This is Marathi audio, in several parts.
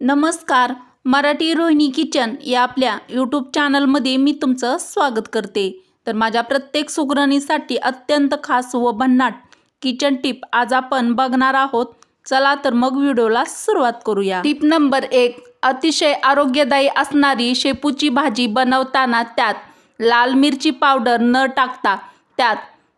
नमस्कार मराठी रोहिणी किचन या आपल्या यूट्यूब चॅनलमध्ये मी तुमचं स्वागत करते. तर माझ्या प्रत्येक सुगरणीसाठी अत्यंत खास व भन्नाट किचन टिप आज आपण बघणार आहोत. चला तर मग व्हिडिओला सुरुवात करूया. टिप नंबर एक अतिशय आरोग्यदायी असणारी शेपूची भाजी बनवताना त्यात लाल मिरची पावडर न टाकता त्यात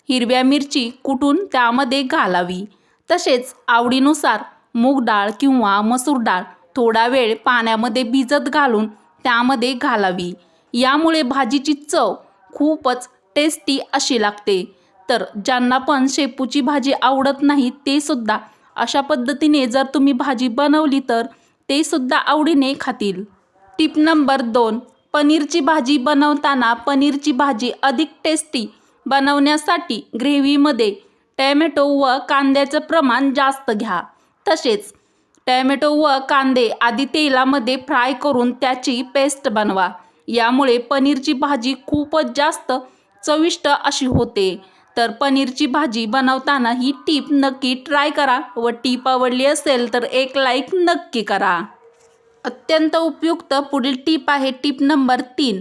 हिरव्या मिरची कुटून त्यामध्ये घालावी. तसेच आवडीनुसार मूग डाळ किंवा मसूर डाळ थोडा वेळ पाण्यामध्ये भिजत घालून त्यामध्ये घालावी. यामुळे भाजीची चव खूपच टेस्टी अशी लागते. तर ज्यांना पण शेपूची भाजी आवडत नाही ते सुद्धा अशा पद्धतीने जर तुम्ही भाजी बनवली तर ते सुद्धा आवडीने खातील. टिप नंबर दोन पनीरची भाजी बनवताना पनीरची भाजी अधिक टेस्टी बनवण्यासाठी ग्रेव्हीमध्ये टॅमॅटो व कांद्याचं प्रमाण जास्त घ्या. तसेच टॅमॅटो व कांदे आधी तेलामध्ये फ्राय करून त्याची पेस्ट बनवा. यामुळे पनीरची भाजी खूपच जास्त चविष्ट अशी होते. तर पनीरची भाजी बनवताना ही टीप नक्की ट्राय करा व टीप आवडली असेल तर एक लाईक नक्की करा. अत्यंत उपयुक्त पुढील टीप आहे टीप नंबर तीन.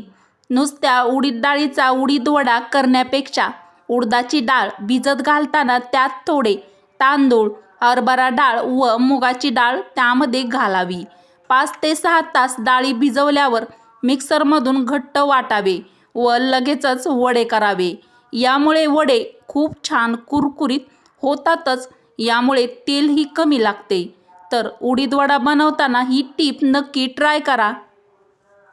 नुसत्या उडीद डाळीचा उडीद वडा करण्यापेक्षा उडदाची डाळ भिजत घालताना त्यात थोडे तांदूळ हरभरा डाळ व मुगाची डाळ त्यामध्ये घालावी. पाच ते सहा तास डाळी भिजवल्यावर मिक्सरमधून घट्ट वाटावे व लगेचच वडे करावे. यामुळे वडे खूप छान कुरकुरीत होतातच यामुळे तेलही कमी लागते. तर उडीद वडा बनवताना ही टीप नक्की ट्राय करा.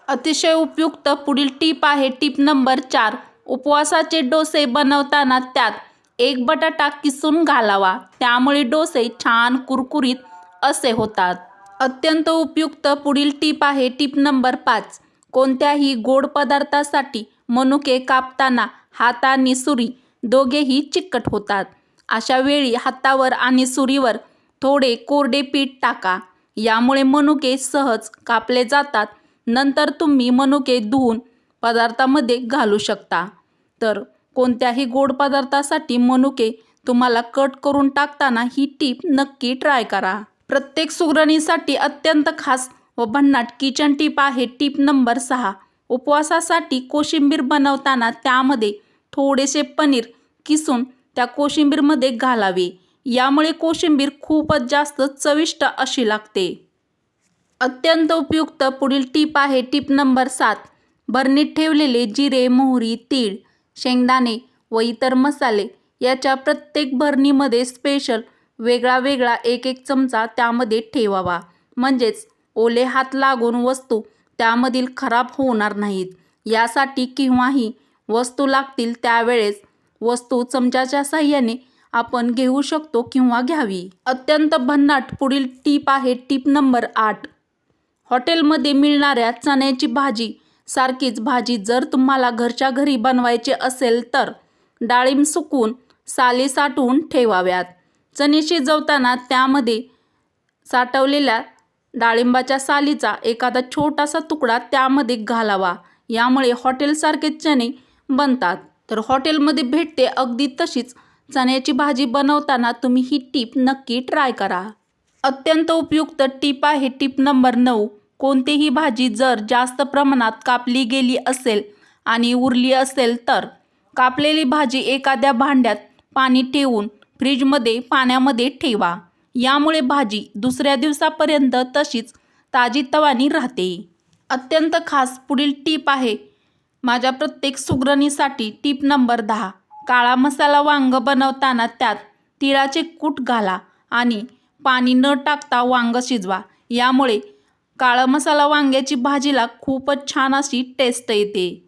अतिशय उपयुक्त पुढील टीप आहे टीप नंबर चार. उपवासाचे डोसे बनवताना त्यात एक बटाटा किसून घालावा. त्यामुळे डोसे छान कुरकुरीत असे होतात. अत्यंत उपयुक्त पुढील टीप आहे टीप नंबर पाच. कोणत्याही गोड पदार्थासाठी मनुके कापताना हात आणि सुरी दोघेही चिकट होतात. अशा वेळी हातावर आणि सुरीवर थोडे कोरडे पीठ टाका. यामुळे मनुके सहज कापले जातात. नंतर तुम्ही मनुके धुवून पदार्थामध्ये घालू शकता. तर कोणत्याही गोड पदार्थासाठी मनुके तुम्हाला कट करून टाकताना ही टीप नक्की ट्राय करा. प्रत्येक सुगरणीसाठी अत्यंत खास व भन्नाट किचन टीप आहे टीप नंबर सहा. उपवासासाठी कोशिंबीर बनवताना त्यामध्ये थोडेसे पनीर किसून त्या कोशिंबीरमध्ये घालावे. यामुळे कोशिंबीर खूपच जास्त चविष्ट अशी लागते. अत्यंत उपयुक्त पुढील टीप आहे टीप नंबर सात. बरणीत ठेवलेले जिरे मोहरी तीळ शेंगदाणे व इतर मसाले याच्या प्रत्येक भरणीमध्ये स्पेशल वेगळा वेगळा एक एक चमचा त्यामध्ये ठेवावा. म्हणजेच ओले हात लागून वस्तू त्यामधील खराब होणार नाहीत. यासाठी केव्हाही वस्तू लागतील त्यावेळेस वस्तू चमच्याच्या साह्याने आपण घेऊ शकतो किंवा घ्यावी. अत्यंत भन्नाट पुढील टीप आहे टीप नंबर आठ. हॉटेलमध्ये मिळणाऱ्या चण्याची भाजी सारखीच भाजी जर तुम्हाला घरच्या घरी बनवायची असेल तर डाळिंब सुकून साली साठवून ठेवाव्यात. चणे शिजवताना त्यामध्ये साठवलेल्या डाळिंबाच्या सालीचा एखादा छोटासा तुकडा त्यामध्ये घालावा. यामुळे हॉटेलसारखे चणे बनतात. तर हॉटेलमध्ये भेटते अगदी तशीच चण्याची भाजी बनवताना तुम्ही ही टीप नक्की ट्राय करा. अत्यंत उपयुक्त टीप आहे टीप नंबर नऊ. कोणतीही भाजी जर जास्त प्रमाणात कापली गेली असेल आणि उरली असेल तर कापलेली भाजी एखाद्या भांड्यात पाणी ठेवून फ्रीजमध्ये पाण्यामध्ये ठेवा. यामुळे भाजी दुसऱ्या दिवसापर्यंत तशीच ताजी तवानी राहते. अत्यंत खास पुढील टीप आहे माझ्या प्रत्येक सुगरणीसाठी टीप नंबर दहा. काळा मसाला वांग बनवताना त्यात तिळाचे कूट घाला आणि पाणी न टाकता वांग शिजवा. यामुळे काळा मसाला वांग्याची भाजीला खूपच छान अशी टेस्ट येते.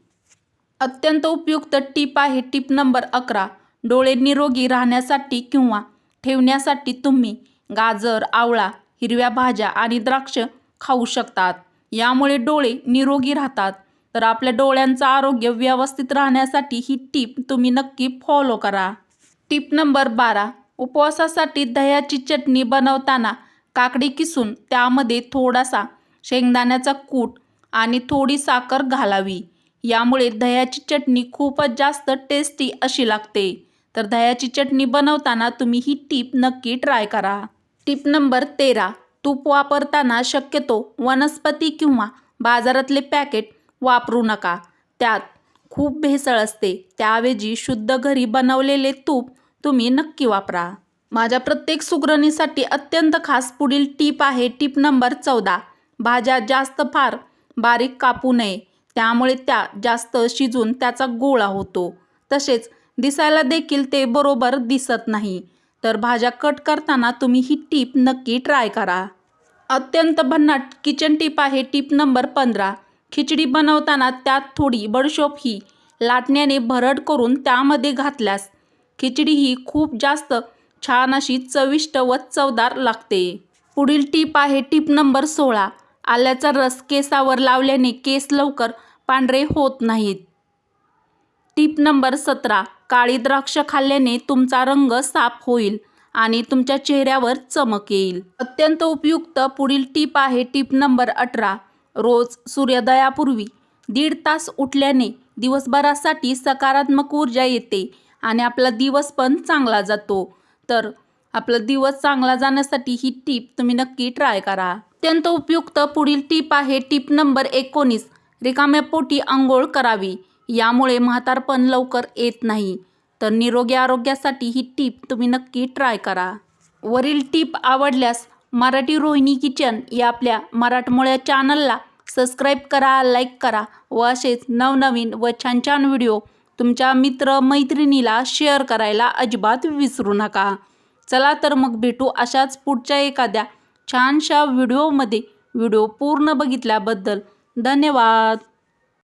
अत्यंत उपयुक्त टीप आहे टीप नंबर अकरा. डोळे निरोगी राहण्यासाठी किंवा ठेवण्यासाठी तुम्ही गाजर आवळा हिरव्या भाज्या आणि द्राक्ष खाऊ शकतात. यामुळे डोळे निरोगी राहतात. तर आपल्या डोळ्यांचं आरोग्य व्यवस्थित राहण्यासाठी ही टीप तुम्ही नक्की फॉलो करा. टीप नंबर बारा. उपवासासाठी दह्याची चटणी बनवताना काकडी किसून त्यामध्ये थोडासा शेंगदाण्याचा कूट आणि थोडी साखर घालावी. यामुळे दह्याची चटणी खूपच जास्त टेस्टी अशी लागते. तर दह्याची चटणी बनवताना तुम्ही ही टीप नक्की ट्राय करा. टीप नंबर तेरा. तूप वापरताना शक्यतो वनस्पती किंवा बाजारातले पॅकेट वापरू नका. त्यात खूप भेसळ असते. त्याऐवजी शुद्ध घरी बनवलेले तूप तुम्ही नक्की वापरा. माझ्या प्रत्येक सुगरणीसाठी अत्यंत खास पुढील टीप आहे. टीप नंबर चौदा. भाज्या जास्त फार बारीक कापू नये. त्यामुळे त्या जास्त शिजून त्याचा गोळा होतो. तसेच दिसायला देखील ते बरोबर दिसत नाही. तर भाज्या कट करताना तुम्ही ही टीप नक्की ट्राय करा. अत्यंत भन्नाट किचन टीप आहे टीप नंबर पंधरा. खिचडी बनवताना त्यात थोडी बडशोप ही लाटण्याने भरड करून त्यामध्ये घातल्यास खिचडी ही खूप जास्त छान अशी चविष्ट व चवदार लागते. पुढील टीप आहे टीप नंबर सोळा. आल्याचा रस केसावर लावल्याने केस लवकर पांढरे होत नाहीत. टीप नंबर सतरा. काळी द्राक्ष खाल्ल्याने तुमचा रंग साफ होईल आणि तुमच्या चेहऱ्यावर चमक येईल. अत्यंत उपयुक्त पुढील टीप आहे टीप नंबर अठरा. रोज सूर्योदयापूर्वी दीड तास उठल्याने दिवसभरासाठी सकारात्मक ऊर्जा येते आणि आपला दिवस पण चांगला जातो. तर आपला दिवस चांगला जाण्यासाठी ही टीप तुम्ही नक्की ट्राय करा. अत्यंत उपयुक्त पुढील टीप आहे टीप नंबर एकोणीस. रिकाम्या पोटी आंघोळ करावी. यामुळे म्हातारपण लवकर येत नाही. तर निरोगी आरोग्यासाठी ही टीप तुम्ही नक्की ट्राय करा. वरील टीप आवडल्यास मराठी रोहिणी किचन या आपल्या मराठमोळ्या चॅनलला सबस्क्राईब करा लाईक करा व असेच नवनवीन व छान छान व्हिडिओ तुमच्या मित्र मैत्रिणीला शेअर करायला अजिबात विसरू नका. चला तर मग भेटू अशाच पुढच्या एखाद्या छानशा व्हिडिओमध्ये व्हिडिओ पूर्ण बघितल्याबद्दल धन्यवाद.